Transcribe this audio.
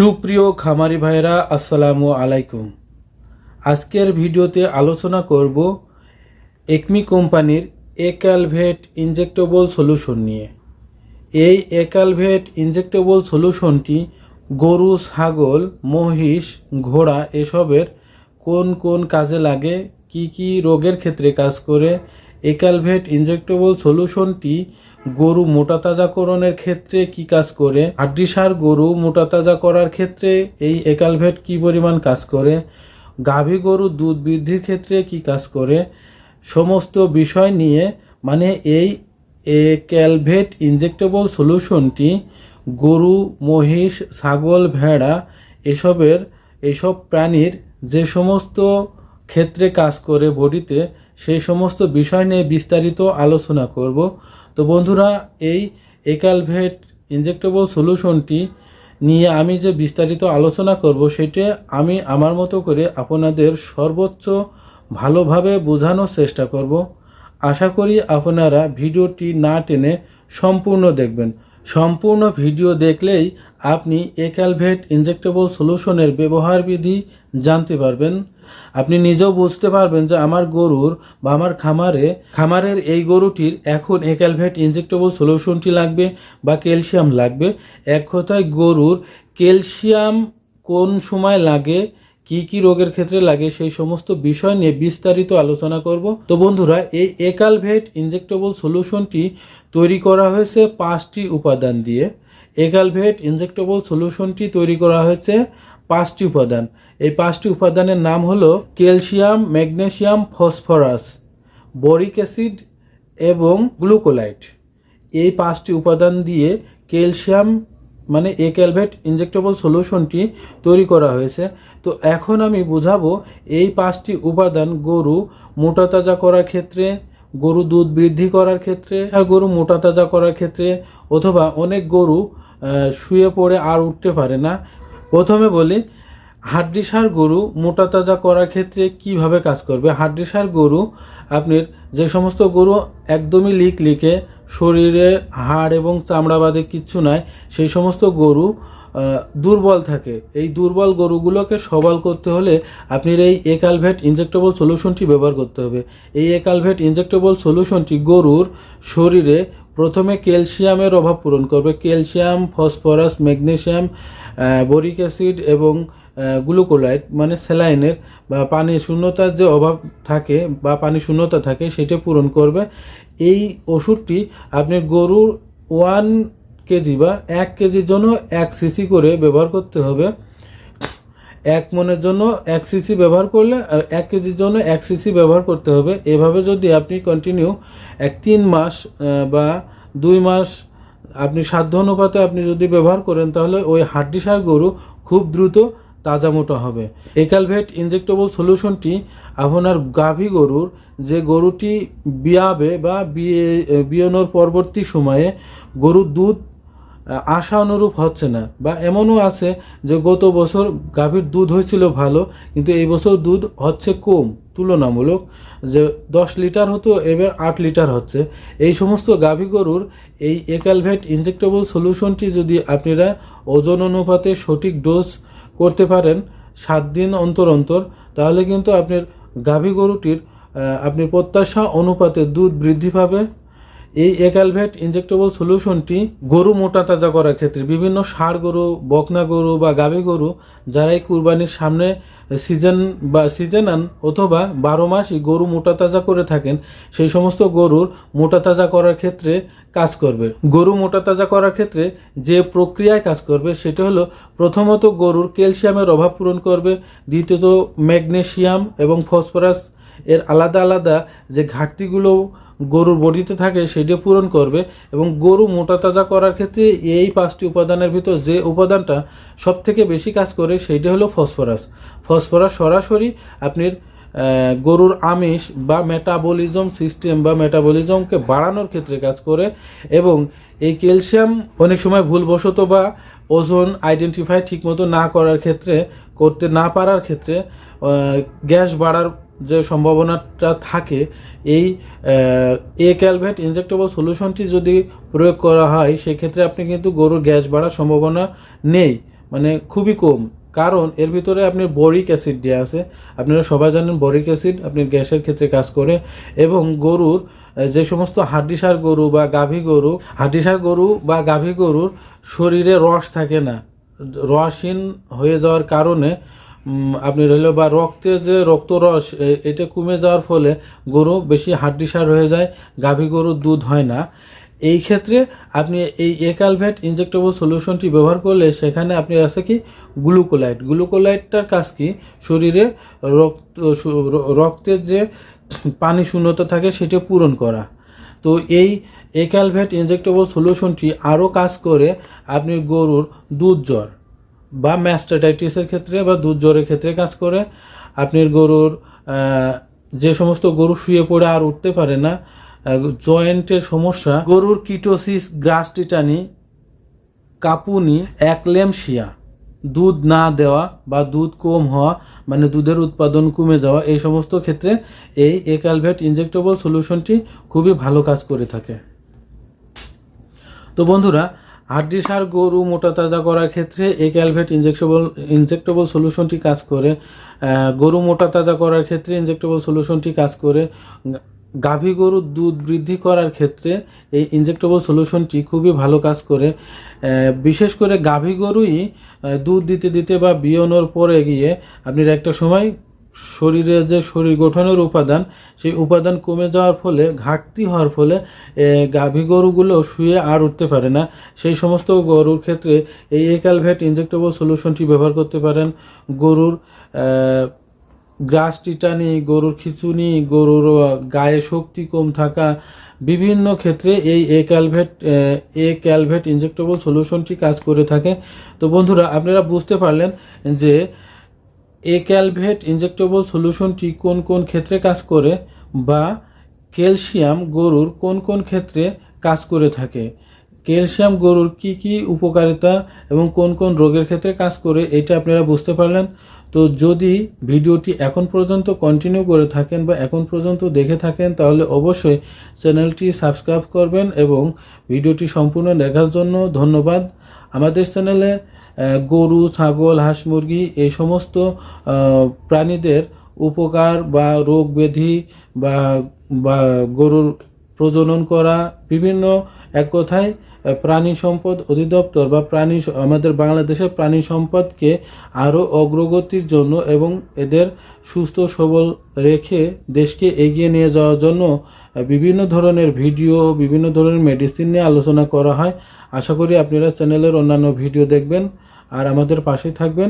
সুপ্রিয় খামারি ভাইরা আসসালামু আলাইকুম। আজকের ভিডিওতে আলোচনা করব একমি কোম্পানির একালভেট ইনজেক্টেবল সলিউশন নিয়ে। এই একালভেট ইনজেক্টেবল সলিউশনটি গরু, ছাগল, মহিষ, ঘোড়া এসবের কোন কোন কাজে লাগে, কি কি রোগের ক্ষেত্রে কাজ করে, একালভেট ইনজেক্টেবল সলিউশনটি গরু মোটা তাজাকরণের ক্ষেত্রে কি কাজ করে? হাড্ডিসার গরু মোটা তাজা করার ক্ষেত্রে এই একালভেট কি পরিমাণ কাজ করে? গাভী গরু দুধ বৃদ্ধির ক্ষেত্রে কি কাজ করে? সমস্ত বিষয় নিয়ে মানে এই ক্যালভেট ইনজেক্টেবল সলিউশনটি গরু, মহিষ, ছাগল, ভেড়া, এসবের, এসব প্রাণীর যে সমস্ত ক্ষেত্রে কাজ করে বডিতে, সেই সমস্ত বিষয় নিয়ে বিস্তারিত আলোচনা করব। তো বন্ধুরা, এই একালভেট ইনজেক্টেবল সলিউশনটি নিয়ে আমি যে বিস্তারিত আলোচনা করব, সেটি আমি আমার মতো করে আপনাদের সর্বোচ্চ ভালোভাবে বোঝানোর চেষ্টা করব। আশা করি আপনারা ভিডিওটি না টেনে সম্পূর্ণ দেখবেন। সম্পূর্ণ ভিডিও দেখলেই আপনি একালভেট ইনজেক্টেবল সলিউশনের ব্যবহার বিধি জানতে পারবেন। আপনি নিজেও বুঝতে পারবেন যে আমার গরুর বা আমার খামারে, খামারের এই গরুটির এখন একালভেট ইনজেক্টেবল সলিউশনটি লাগবে বা ক্যালসিয়াম লাগবে। এক কথায় গরুর ক্যালসিয়াম কোন সময় লাগে, কি কি রোগের ক্ষেত্রে লাগে, সেই সমস্ত বিষয় নিয়ে বিস্তারিত আলোচনা করব। তো বন্ধুরা, এই একালভেট ইনজেক্টেবল সলিউশনটি তৈরি করা হয়েছে পাঁচটি উপাদান দিয়ে। একালভেট ইনজেক্টেবল সলিউশনটি তৈরি করা হয়েছে পাঁচটি উপাদান। এই পাঁচটি উপাদানের নাম হলো calcium, magnesium, phosphorus, boric acid এবং গ্লুকোলাইট। এই পাঁচটি উপাদান দিয়ে ক্যালসিয়াম মানে এ ক্যালভেট ইনজেক্টেবল সলিউশনটি তৈরি করা হয়েছে। তো এখন আমি বুঝাবো এই পাঁচটি উপাদান গরু মোটা তাজা করার ক্ষেত্রে, গরু দুধ বৃদ্ধি করার ক্ষেত্রে গরু মোটা তাজা করার ক্ষেত্রে, অথবা অনেক গরু শুয়ে পড়ে আর উঠতে পারে না। প্রথমে বলি, হাড্ডিসার গরু মোটা তাজা করার ক্ষেত্রে কীভাবে কাজ করবে? হাড্ডিসার গরু, আপনার যে সমস্ত গরু একদমই লিক লিকে, শরীরে হাড় এবং চামড়া বাদে কিচ্ছু নাই, সেই সমস্ত গরু দুর্বল থাকে। এই দুর্বল গরুগুলোকে সবল করতে হলে আপনি এই একালভেট ইনজেক্টেবল সলিউশনটি ব্যবহার করতে হবে। এই একালভেট ইনজেক্টেবল সলিউশনটি গরুর শরীরে প্রথমে ক্যালসিয়ামের অভাব পূরণ করবে। Calcium, phosphorus magnesium boric acid এবং গ্লুকোলাইট মানে স্যালাইনের বা পানি শূন্যতার যে অভাব থাকে বা পানি শূন্যতা থাকে সেটা পূরণ করবে। এই ওষুধটি আপনি গরুর ওয়ান কেজি বা এক কেজির জন্য এক সিসি করে ব্যবহার করতে হবে। এক মনের জন্য এক সিসি ব্যবহার করলে এক কেজির জন্য এক সিসি ব্যবহার করতে হবে। এভাবে যদি আপনি কন্টিনিউ এক তিন মাস বা দুই মাস আপনি সাধ্য অনুপাতে আপনি যদি ব্যবহার করেন, তাহলে ওই হাড্ডিসার গরু খুব দ্রুত তাজা মোটা হবে। একালভেট ইনজেক্টেবল সলিউশনটি আপনার গাভী গরুর যে গরুটি বিয়াবে বা বিয়ে, বিয়ানোর পরবর্তী সময়ে গরুর দুধ আশা অনুরূপ হচ্ছে না। বা এমনও আছে যে গত বছর গাভীর দুধ হয়েছিল ভালো, কিন্তু এই বছর দুধ হচ্ছে কম, তুলনামূলক। যে দশ লিটার হতো, এবার আট লিটার হচ্ছে। এই সমস্ত গাভী গরুর এই একালভেট ইনজেক্টেবল সলিউশনটি যদি আপনারা ওজন অনুপাতে সঠিক ডোজ করতে পারেন সাত দিন অন্তর অন্তর, তাহলে কিন্তু আপনার গাভী গরুটির আপনি প্রত্যাশা অনুপাতে দুধ বৃদ্ধি পাবে। এই একালভেট ইনজেক্টেবল সলিউশনটি গরু মোটা তাজা করার ক্ষেত্রে বিভিন্ন ষাঁড় গরু, বকনা গরু বা গাভী গরু যারা এই কুরবানির সামনে সিজন বা সিজন আন অথবা বারো মাসই গরু মোটা তাজা করে থাকেন, সেই সমস্ত গরুর মোটা তাজা করার ক্ষেত্রে কাজ করবে। গরু মোটা তাজা করার ক্ষেত্রে যে প্রক্রিয়ায় কাজ করবে সেটা হলো প্রথমত গরুর ক্যালসিয়ামের অভাব পূরণ করবে, দ্বিতীয়ত ম্যাগনেশিয়াম এবং ফসফরাস এর আলাদা আলাদা যে ঘাটতিগুলো গরুর বডিতে থাকে সেটা পূরণ করবে এবং গরু মোটা তাজা করার ক্ষেত্রে এই পাঁচটি উপাদানের ভিতর যে উপাদানটা সব থেকে বেশি কাজ করে সেইটা হলো ফসফরাস। ফসফরাস সরাসরি আপনার গরুর আমিষ বা মেটাবলিজম সিস্টেম বা মেটাবলিজমকে বাড়ানোর ক্ষেত্রে কাজ করে এবং এই ক্যালসিয়াম অনেক সময় ভুলবশত বা ওজন আইডেন্টিফাই ঠিকমতো না করার ক্ষেত্রে, করতে না পারার ক্ষেত্রে গ্যাস বাড়ার যে সম্ভাবনাটা থাকে, এই এ ক্যালভেট ইনজেক্টেবল সলিউশনটি যদি প্রয়োগ করা হয়, সেক্ষেত্রে আপনি কিন্তু গরুর গ্যাস বাড়ার সম্ভাবনা নেই মানে খুবই কম। কারণ এর ভিতরে আপনি বরিক অ্যাসিড দেওয়া আছে, আপনারা সবাই জানেন বরিক অ্যাসিড আপনি গ্যাসের ক্ষেত্রে কাজ করে, এবং গরুর যে সমস্ত হাড্ডিসার গরু বা গাভী গরু, হাড্ডিসার গরু বা গাভী গরুর শরীরে রস থাকে না। রসহীন হয়ে যাওয়ার কারণে আপনি রইল বা রক্তে যে রক্তরস এটা কমে যাওয়ার ফলে গরু বেশি হাড্ডিসার হয়ে যায়, গাভী গরুর দুধ হয় না। এই ক্ষেত্রে আপনি এই একালভেট ইনজেক্টেবল সলিউশনটি ব্যবহার করলে সেখানে আপনি আছে কি? গ্লুকোলাইট গ্লুকোলাইটটার কাজ কি? শরীরে রক্ত রক্তের যে পানি শূন্যতা থাকে সেটা পূরণ করা। তো এই একালভেট ইনজেক্টেবল সলিউশনটি আরও কাজ করে আপনি গরুর দুধ জ্বর। বা ম্যাস্টাটাইটিসের ক্ষেত্রে বা দুধ জ্বরের ক্ষেত্রে কাজ করে। আপনার গরুর যে সমস্ত গরু শুয়ে পড়ে আর উঠতে পারে না জয়েন্টের সমস্যা, গরুর কিটোসিস গ্রাস্টিটানি কাপুনি অ্যাক্লেমশিয়া দুধ না দেওয়া বা দুধ কম হওয়া মানে দুধের উৎপাদন কমে যাওয়া, এই সমস্ত ক্ষেত্রে এই একালভেট ইনজেক্টেবল সলিউশনটি খুবই ভালো কাজ করে থাকে। তো বন্ধুরা হাড্ডি সার গরু মোটা তাজা করার ক্ষেত্রে এই ক্যালভেট ইনজেক্টেবল ইনজেক্টেবল সলিউশনটি কাজ করে। গরু মোটা তাজা করার ক্ষেত্রে ইনজেক্টেবল সলিউশনটি কাজ করে। গাভী গরুর দুধ বৃদ্ধি করার ক্ষেত্রে এই ইনজেক্টেবল সলিউশনটি খুবই ভালো কাজ করে। বিশেষ করে গাভী গরুই দুধ দিতে দিতে বা বিয়নোর পরে গিয়ে আপনার একটা সময় শরীরে যে শরীর গঠনের উপাদান, সেই উপাদান কমে যাওয়ার ফলে, ঘাটতি হওয়ার ফলে গাভী গরুগুলো শুয়ে আর উঠতে পারে না। সেই সমস্ত গরুর ক্ষেত্রে এই একালভেট ইনজেক্টেবল সলিউশনটি ব্যবহার করতে পারেন। গরুর গ্রাস টিটানি, গরুর খিচুনি, গরুর গায়ে শক্তি কম থাকা, বিভিন্ন ক্ষেত্রে এই এ ক্যালভেট এ ক্যালভেট ইনজেক্টেবল সলিউশনটি কাজ করে থাকে। তো বন্ধুরা, আপনারা বুঝতে পারলেন যে এ ক্যালভেট ইনজেক্টেবল সলিউশনটি কোন কোন ক্ষেত্রে কাজ করে বা ক্যালসিয়াম গরুর কোন কোন ক্ষেত্রে কাজ করে থাকে? ক্যালসিয়াম গরুর কি কি উপকারিতা এবং কোন কোন রোগের ক্ষেত্রে কাজ করে এটা আপনারা বুঝতে পারলেন। তো যদি ভিডিওটি এখন পর্যন্ত কন্টিনিউ করে থাকেন বা এখন পর্যন্ত দেখে থাকেন, তাহলে অবশ্যই চ্যানেলটি সাবস্ক্রাইব করবেন এবং ভিডিওটি সম্পূর্ণ দেখার জন্য ধন্যবাদ। আমাদের চ্যানেলে গরু, ছাগল, হাঁস, মুরগি এই সমস্ত প্রাণীদের উপকার বা রোগ ব্যাধি বা বা গরুর প্রজনন করা বিভিন্ন এক কথায় প্রাণী সম্পদ অধিদপ্তর বা প্রাণী আমাদের বাংলাদেশের প্রাণী সম্পদকে আরও অগ্রগতির জন্য এবং এদের সুস্থ, সবল রেখে দেশকে এগিয়ে নিয়ে যাওয়ার জন্য বিভিন্ন ধরনের ভিডিও, বিভিন্ন ধরনের মেডিসিন নিয়ে আলোচনা করা হয়। আশা করি আপনারা চ্যানেলের অন্যান্য ভিডিও দেখবেন। আর আমাদের পাশে থাকবেন